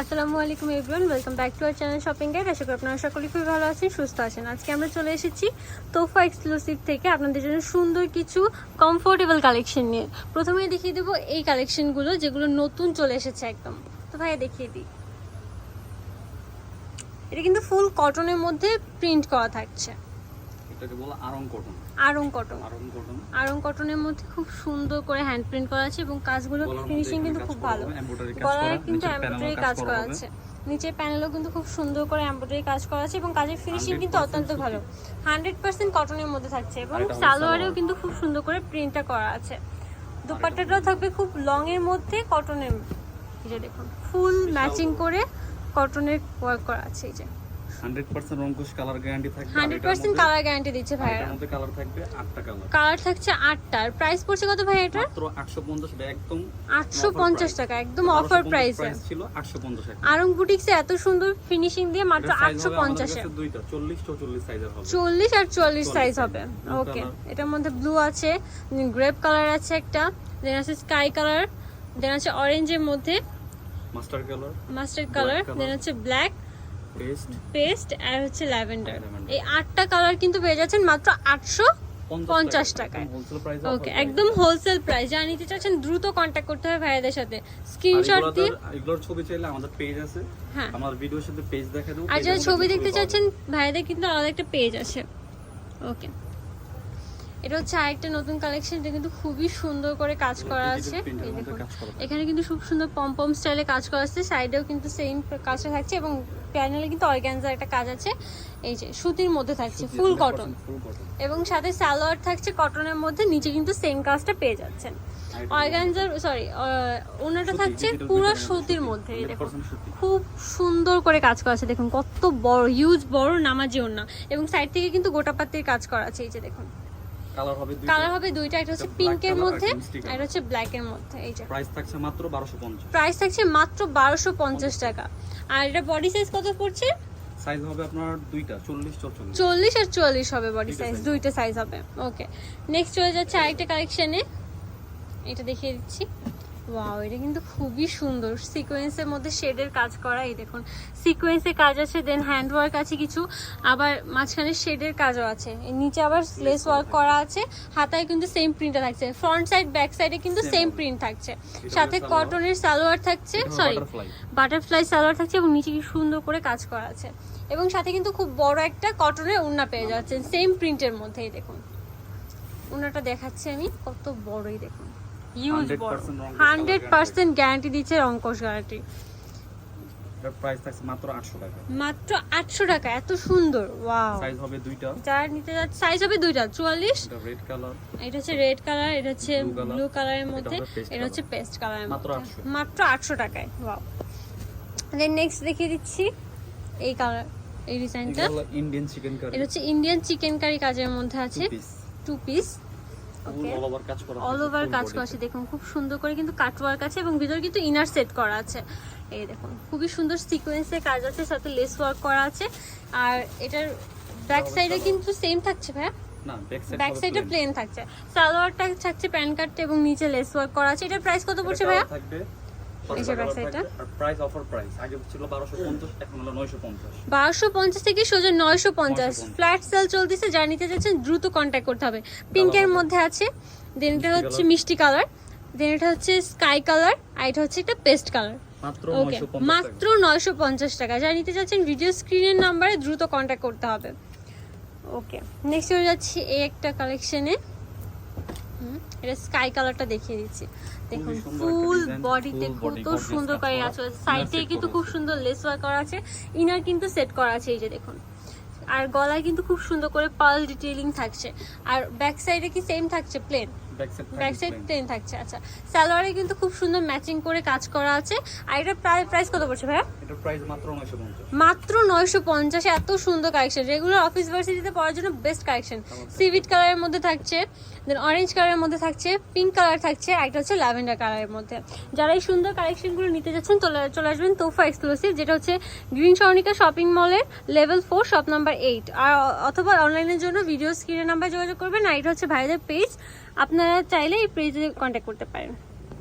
আসসালামু আলাইকুম everyone welcome back to our channel shopping guide আশা করি আপনারা সকলেই খুবই ভালো আছেন, সুস্থ আছেন। আজকে আমরা চলে এসেছি তোফা এক্সক্লুসিভ থেকে আপনাদের জন্য সুন্দর কিছু কমফোর্টেবল কালেকশন নিয়ে। প্রথমে দেখিয়ে দেবো এই কালেকশনগুলো যেগুলো নতুন চলে এসেছে একদম। তো ভাই, দেখিয়ে দিই। এটা কিন্তু ফুল কটনের মধ্যে প্রিন্ট করা থাকছে। এটাকে বলা Aarong cotton. Aarong cotton. Aarong cotton. Aarong কটনের মধ্যে খুব সুন্দর করে হ্যান্ড প্রিন্ট করা আছে এবং কাজগুলো ফিনিশিং কিন্তু খুব ভালো। গলায় কিন্তু নিচে এমব্রয়ডারি কাজ করা আছে। নিচের প্যানেলও কিন্তু খুব সুন্দর করে এমব্রয়ডারি কাজ করা আছে এবং কাজের ফিনিশিং কিন্তু অত্যন্ত ভালো। হান্ড্রেড পার্সেন্ট কটনের মধ্যে থাকছে এবং সালোয়ারেও কিন্তু খুব সুন্দর করে প্রিন্টটা করা আছে। দুপাট্টাটাও থাকবে খুব লং এর মধ্যে কটনের এই যে দেখুন ফুল ম্যাচিং করে কটনের ওয়ার্ক করা আছে এই যে। 100% রংকুশ কালার গ্যারান্টি থাকবে আর হান্ড্রেড এটার পার্সেন্ট মধ্যে- কালার গ্যারান্টি দিচ্ছে আর ভাইয়া মধ্যে কালার থাকবে আটটা কালার। কালার থাকছে আটটার। প্রাইস পড়ছে কত ভাই এটা মাত্র 850 এটা একদম আটশো offer পঞ্চাশ price। টাকা একদম অফার প্রাইসে price ছিল 850 টাকা। আরং বুটিক্সে এত সুন্দর ফিনিশিং দিয়ে মাত্র এটার size আটশো হবে আমাদের দুইটা 40 44 সাইজের হবে। চল্লিশ আর চুয়াল্লিশ 44 সাইজ হবে। ওকে এটার মধ্যে ব্লু আছে গ্রেপ কালার আছে একটা দেন আছে স্কাই কালার দেন আছে অরেঞ্জের মধ্যে master colour mustard colour then আছে ব্ল্যাক পেস্ট পেস্ট আর হচ্ছে ল্যাভেন্ডার। এই আটটা কালার কিন্তু পেয়ে যাচ্ছেন মাত্র আটশো 50 টাকায়। ওকে একদম হোলসেল প্রাইস যা নিতে চাচ্ছেন দ্রুত কন্ট্যাক্ট করতে হবে ভাইয়াদের সাথে। স্ক্রিনশট দিয়ে এগুলোর ছবি চাইলে আমাদের পেজ আছে। হ্যাঁ। আমার ভিডিওর সাথে পেজ দেখা দেবো আর যারা ছবি দেখতে চাচ্ছেন ভাইদের কিন্তু আলাদা একটা পেজ আছে। ওকে এটা হচ্ছে আরেকটা নতুন কালেকশন এটা কিন্তু খুবই সুন্দর করে কাজ করা আছে। এখানে কিন্তু খুব সুন্দর পম পম স্টাইলে কাজ করা আছে সাইডেও কিন্তু সেম কাজটা থাকছে এবং প্যানেলে কিন্তু অর্গ্যানজার একটা কাজ আছে। এই যে সুতির মধ্যে থাকছে ফুল কটন এবং সাথে সালোয়ার থাকছে কটনের মধ্যে নিচে কিন্তু সেম কাজটা পেয়ে যাচ্ছেন। অর্গ্যানজার সরি ওনাটা থাকছে পুরো সুতির মধ্যে এই দেখুন। খুব সুন্দর করে কাজ করা আছে দেখুন কত বড় ইউজ বড় নামাজি ওড়না। এবং সাইড থেকে কিন্তু গোটা পাতির কাজ করা আছে এই যে দেখুন। কালার হবে দুইটা। কালার হবে দুইটা একটা হচ্ছে পিঙ্কের মধ্যে আর হচ্ছে ব্ল্যাকের মধ্যে এই যে। প্রাইস থাকছে মাত্র 1250 প্রাইস থাকছে মাত্র বারোশো পঞ্চাশ টাকা। আর এটা বডি সাইজ কত পড়ছে? সাইজ হবে আপনার দুইটা 40 44 চল্লিশ আর চুয়াল্লিশ হবে বডি সাইজ দুইটা সাইজ হবে। ওকে নেক্সট চলে যাচ্ছে আরেকটা কালেকশনে এটা দেখিয়ে দিচ্ছি। ওয়াও এটা কিন্তু খুবই সুন্দর। সিকোয়েন্সের মধ্যে শেডের কাজ করা এই দেখুন সিকোয়েন্সের কাজ আছে দেন হ্যান্ড ওয়ার্ক আছে কিছু আবার মাঝখানে শেডের কাজও আছে। নিচে আবার লেস ওয়ার্ক করা আছে হাতায় কিন্তু সেম প্রিন্টটা থাকছে। ফ্রন্ট সাইড ব্যাক সাইডে কিন্তু সেম প্রিন্ট থাকছে। সাথে কটনের সালোয়ার থাকছে সরি বাটারফ্লাই সালোয়ার থাকছে এবং নিচে কি সুন্দর করে কাজ করা আছে। এবং সাথে কিন্তু খুব বড় একটা কটনের ওড়না পেয়ে যাচ্ছেন সেম প্রিন্টের মধ্যেই দেখুন। ওড়নাটা দেখাচ্ছি আমি কত বড়ই দেখুন। ইউজ বড় হান্ড্রেড পার্সেন্ট গ্যারান্টি দিচ্ছে রঙ্কশ গ্যারান্টি প্রাইস থাকছে মাত্র 800 টাকা। মাত্র আটশো টাকা এত সুন্দর ওয়াও সাইজ হবে দুইটা। যারা নিতে যাচ্ছে সাইজ হবে দুইটা চুয়াল্লিশ? এটা রেড কালার এটা হচ্ছে রেড কালার এটা হচ্ছে ব্লু কালারের মধ্যে এটা হচ্ছে পেস্ট কালারের মাত্র মধ্যে। 800 মাত্র আটশো টাকায় ওয়াও দেন নেক্সট দেখিয়ে দিচ্ছি এই কালার এই ডিজাইনটা এটা ইন্ডিয়ান চিকেন কারি এটা হচ্ছে ইন্ডিয়ান চিকেন কারি কাজের মধ্যে আছে। টু পিস অল ওভার কাজ করা অল ওভার কাজ করা আছে দেখুন খুব সুন্দর করে কিন্তু কাটওয়ার্ক আছে এবং ভিতরে কিন্তু ইনার সেট করা আছে। এই দেখুন খুবই সুন্দর সিকোয়েন্সে কাজ আছে সাথে লেস ওয়ার্ক করা আছে। আর এটার ব্যাক সাইডে কিন্তু সেম থাকছে ভাইয়া? ব্যাক সাইডে প্লেন থাকছে। সালোয়ারটা থাকছে প্যান কার্ড এবং নিচে লেস ওয়ার্ক করা আছে। এটার প্রাইস কত পড়ছে ভাইয়া? থাকবে এই যে back side টা। আর প্রাইস অফার প্রাইস আগে ছিল 1250 এখন হলো 950 বারোশো পঞ্চাশ থেকে সোজা নয়শো পঞ্চাশ। 950 ফ্ল্যাট সেল চলতেছে যা নিতে যাচ্ছেন দ্রুত করতে হবে। পিঙ্কের মধ্যে আছে দেন এটা হচ্ছে মিষ্টি কালার দেন এটা হচ্ছে স্কাই কালার আর এটা হচ্ছে একটা পেস্ট কালার ওকে মাত্র নয়শো পঞ্চাশ টাকা। যা নিতে চাচ্ছেন ভিডিও স্ক্রিনের নাম্বারে দ্রুত কন্ট্যাক্ট করতে হবে। ওকে নেক্সট চলে যাচ্ছি এই একটা কালেকশনে এটা স্কাই কালারটা দেখিয়ে দিচ্ছি। দেখুন ফুল বডিতে কত সুন্দর করে আছে। সাইড কিন্তু খুব সুন্দর লেস ওয়ার্ক করা আছে। ইনার কিন্তু সেট করা আছে এই যে দেখুন। আর গলায় কিন্তু খুব সুন্দর করে পার্ল ডিটেইলিং থাকছে। আর ব্যাক সাইডে কি সেম থাকছে? প্লেন ব্যাক সাইড প্লেন থাকছে আচ্ছা। সালোয়ারে কিন্তু খুব সুন্দর ম্যাচিং করে কাজ করা আছে। আর এটা প্রায় প্রাইস কত পড়ছে ভাইয়া? এটার প্রাইস মাত্র 950 মাত্র নয়শো পঞ্চাশে এত সুন্দর কালেকশন রেগুলার অফিস ভার্সিটিতে পড়ার জন্য বেস্ট কালেকশন সিভিট কালারের মধ্যে থাকছে। দেন অরেঞ্জ কালারের মধ্যে থাকছে পিঙ্ক কালার থাকছে একটা হচ্ছে ল্যাভেন্ডার কালারের মধ্যে। যারা এই সুন্দর কালেকশনগুলো নিতে যাচ্ছেন চলে চলে আসবেন তোফা এক্সক্লুসিভ যেটা হচ্ছে গ্রিন সরণিকা শপিং মলের level four shop number eight আর অথবা অনলাইনের জন্য ভিডিও স্ক্রিনের নাম্বার যোগাযোগ করবেন, আর এটা হচ্ছে ভাইদের পেজ আপনারা চাইলে এই পেজে কন্ট্যাক্ট করতে পারেন।